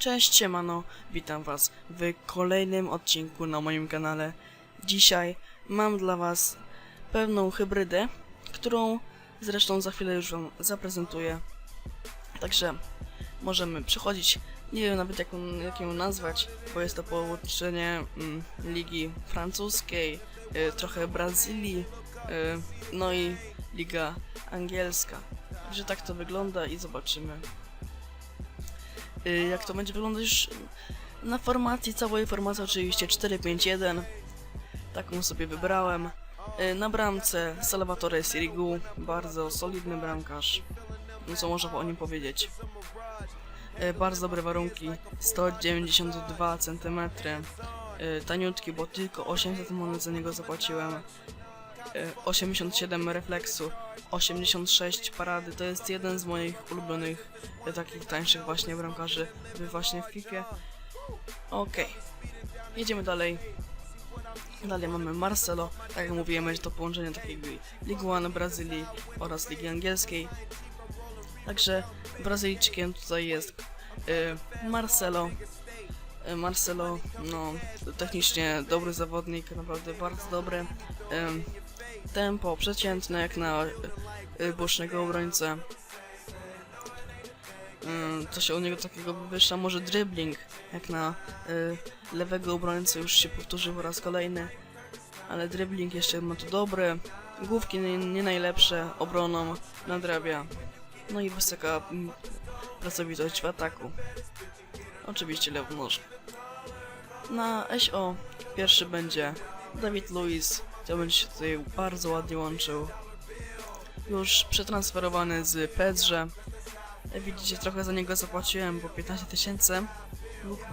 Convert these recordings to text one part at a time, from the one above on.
Cześć, siemano, witam was w kolejnym odcinku na moim kanale. Dzisiaj mam dla was pewną hybrydę, którą zresztą za chwilę już wam zaprezentuję. Także możemy przechodzić, nie wiem nawet jak, jak ją nazwać, bo jest to połączenie mm, ligi francuskiej, y, trochę Brazylii, y, no i liga angielska. Także tak to wygląda i zobaczymy jak to będzie wyglądać na formacji, całej formacji oczywiście 4-5-1 taką sobie wybrałem. Y, na bramce Salvatore Sirigu bardzo solidny bramkarz. No co można o nim powiedzieć? Y, bardzo dobre warunki 192 cm y, taniutki, bo tylko 800 monet za niego zapłaciłem. y, 87 refleksu 86 parady to jest jeden z moich ulubionych e, takich tańszych właśnie bramkarzy właśnie w FIFA. Okej. Jedziemy dalej. Dalej mamy Marcelo, tak jak mówiłem, będzie to połączenie takiej Ligue 1 Brazylii oraz Ligi Angielskiej. Także Brazylijczykiem tutaj jest y, Marcelo. Y, Marcelo, no, technicznie dobry zawodnik, naprawdę bardzo dobry. Ym, tempo przeciętne jak na y, bocznego obrońcę. Ym, Co się u niego takiego wywyższa? Może dribbling, jak na y, lewego obrońcę już się powtórzy po raz kolejny. Ale dribbling jeszcze ma tu dobry. Główki nie, najlepsze, obroną nadrabia. No i wysoka mm, pracowitość w ataku. Oczywiście lewonożny. Na SO pierwszy będzie Dawid Luiz, to będzie się tutaj bardzo ładnie łączył. Już przetransferowany z. Jak Widzicie, trochę za niego zapłaciłem, bo 15 tysięcy.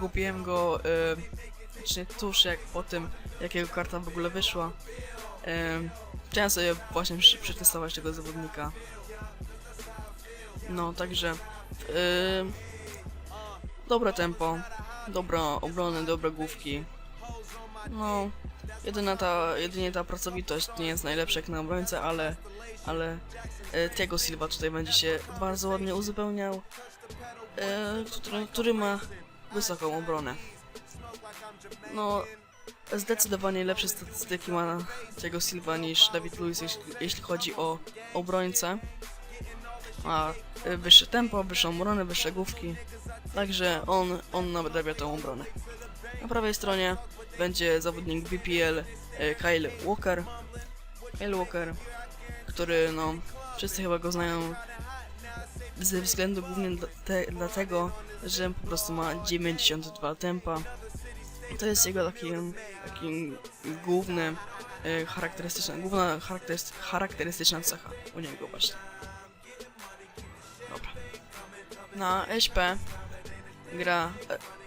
Kupiłem go yy, znaczy tuż jak po tym, jak jego karta w ogóle wyszła. Yy, chciałem sobie właśnie przetestować tego zawodnika. No, także yy, dobre tempo, dobra obrony, dobre główki. No, jedyna ta, jedynie ta pracowitość nie jest najlepsza jak na obrońcę, ale, ale e, Silva tutaj będzie się bardzo ładnie uzupełniał, e, który, który ma wysoką obronę. No, zdecydowanie lepsze statystyki ma Thiago Silva niż David Luiz, jeśli, jeśli chodzi o obrońcę. Ma e, wyższe tempo, wyższą obronę, wyższe główki, także on, on nadrabia tą obronę. Na prawej stronie będzie zawodnik BPL e, Kyle Walker. Kyle Walker, który no, wszyscy chyba go znają ze względu głównie te, dlatego, że po prostu ma 92 tempa. To jest jego taki, taki główny, e, charakterystyczna, główna charakteryst, charakterystyczna cecha u niego właśnie. Dobra. Na SP gra e,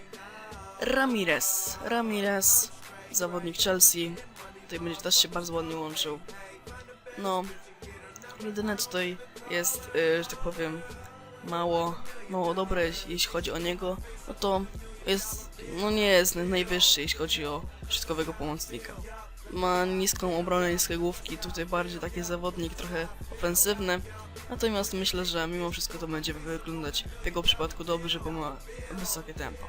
Ramirez. Ramirez, zawodnik Chelsea. Tutaj będzie też się bardzo ładnie łączył. No, jedyne tutaj jest, y, że tak powiem, mało, mało dobre, jeśli chodzi o niego, no to jest, no nie jest najwyższy, jeśli chodzi o środkowego pomocnika. Ma niską obronę, niskie główki, tutaj bardziej taki zawodnik trochę ofensywny. Natomiast myślę, że mimo wszystko to będzie wyglądać w jego przypadku dobrze, bo ma wysokie tempo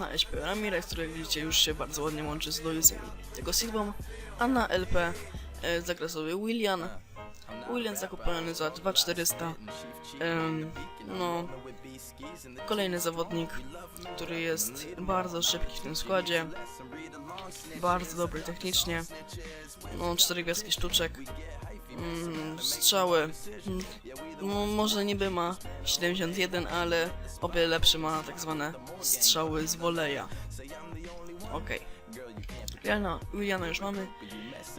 na SP Ramirez, który widzicie już się bardzo ładnie łączy z Luisem i tego Silvą, a na LP e, zagra William. William zakupiony za 2400. Em, no, kolejny zawodnik, który jest bardzo szybki w tym składzie, bardzo dobry technicznie, no, 4 gwiazdki sztuczek, strzały, mm, może niby ma 71, ale o wiele lepszy ma tak zwane strzały z woleja. Okej. Williana, Williana już mamy.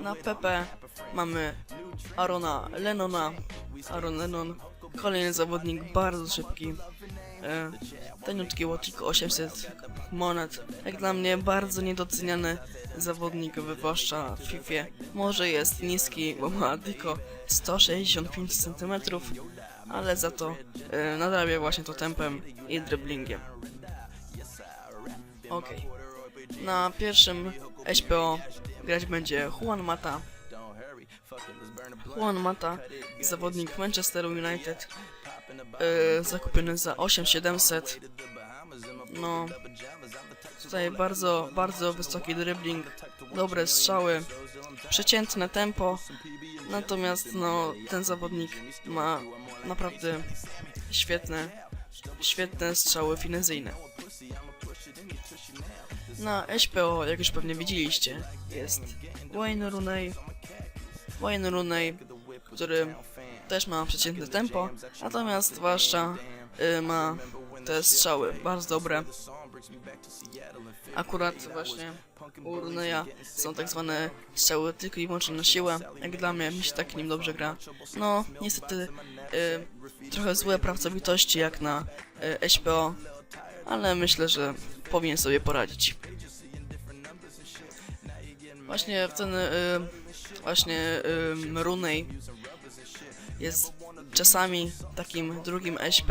Na PP mamy Arona Lennona. Aaron Lennon, kolejny zawodnik, bardzo szybki. E, taniutki łotiko 800 monet. Jak dla mnie bardzo niedoceniany zawodnik, zwłaszcza w FIFA. Może jest niski, bo ma tylko 165 cm, ale za to e, nadrabia właśnie to tempem i dribblingiem. Okej. Na pierwszym SPO grać będzie Juan Mata. Juan Mata, zawodnik Manchesteru United. Yy, zakupiony za 8700. No, tutaj bardzo, bardzo wysoki dribbling, dobre strzały, przeciętne tempo. Natomiast no, ten zawodnik ma naprawdę świetne, świetne strzały finezyjne. Na SPO, jak już pewnie widzieliście, jest Wayne Rooney. Wayne Rooney, który też ma przeciętne tempo, natomiast zwłaszcza y, ma te strzały bardzo dobre. Akurat właśnie u Runeya są tak zwane strzały tylko i wyłącznie na siłę. Jak dla mnie, mi się tak nim dobrze gra. No, niestety y, trochę złe pracowitości jak na y, ale myślę, że powinien sobie poradzić. Właśnie ten y, właśnie y, Runej jest czasami takim drugim SP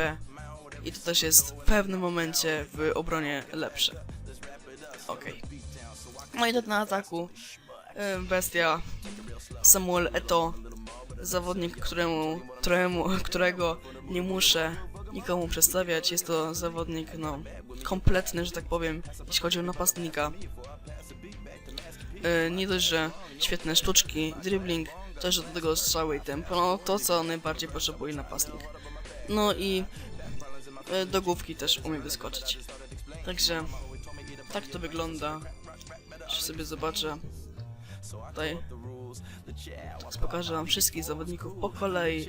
i to też jest w pewnym momencie w obronie lepsze. Okej. No i to na ataku y, bestia Samuel Eto, zawodnik, któremu, któremu, którego nie muszę nikomu przedstawiać. Jest to zawodnik, no, kompletny, że tak powiem, jeśli chodzi o napastnika. Y, nie dość, że świetne sztuczki, dribbling, też do tego strzały i tempo, no to co najbardziej potrzebuje napastnik. No i y, do główki też umie wyskoczyć. Także tak to wygląda. Jeszcze sobie zobaczę. Tutaj pokażę wam wszystkich zawodników po kolei.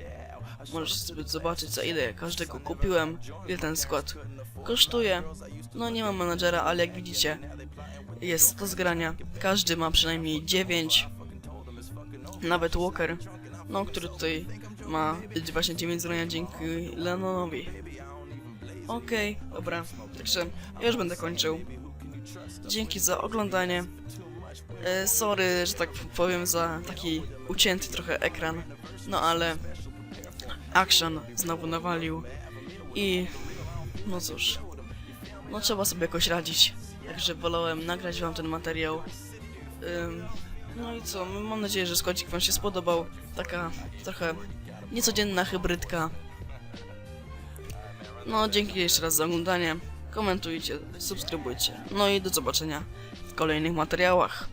Możecie sobie zobaczyć za ile każdego kupiłem, ile ten skład kosztuje. No nie mam menadżera, ale jak widzicie jest do zgrania. Każdy ma przynajmniej 9. Nawet Walker, no który tutaj ma właśnie 9 zgrania dzięki Lennonowi. Okej, dobra, także już będę kończył. Dzięki za oglądanie. E, sorry, że tak powiem, za taki ucięty trochę ekran. No ale Action znowu nawalił i no cóż, no trzeba sobie jakoś radzić. Także wolałem nagrać wam ten materiał. Ym, no i co, mam nadzieję, że składzik wam się spodobał. Taka trochę niecodzienna hybrydka. No, dzięki jeszcze raz za oglądanie. Komentujcie, subskrybujcie. No i do zobaczenia w kolejnych materiałach.